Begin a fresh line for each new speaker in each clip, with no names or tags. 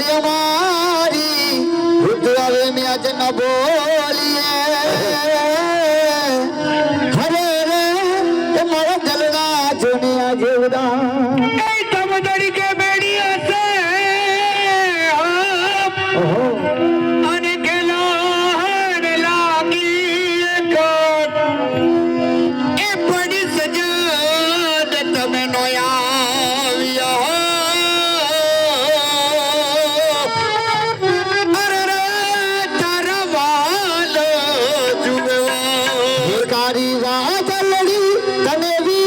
ওরে আমারি রুদ্রারে মিয়াজ না বলিয়ে। হরে রে তোমার
জলনা জুনিয়া জেউদা மாறி வாசலடி கனவி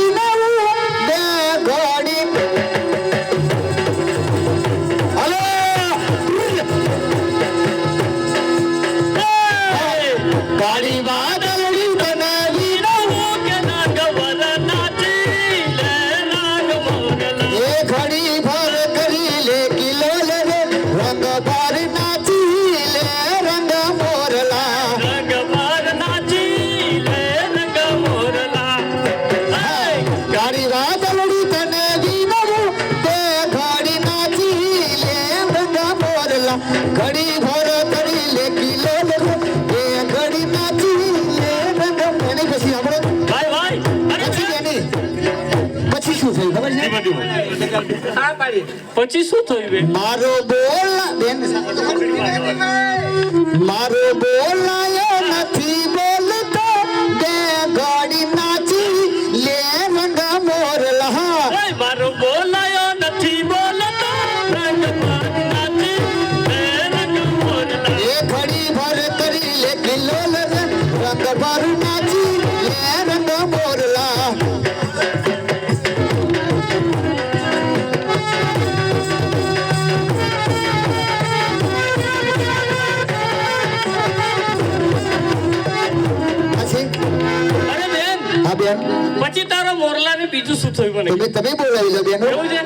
ઘડી ભર કરી લે કિલો લે ઘડી નાચી લે રંગ એની પછી આપણે પછી એની પછી શું થયું ખબર છે?
પછી શું થયું
મારો બોલ બેન મારો બોલાયો પછી
તારા મોરલા ને બીજું શું થયું મને?
તમે તમે બોલાવી લો બેન.
એવું છે?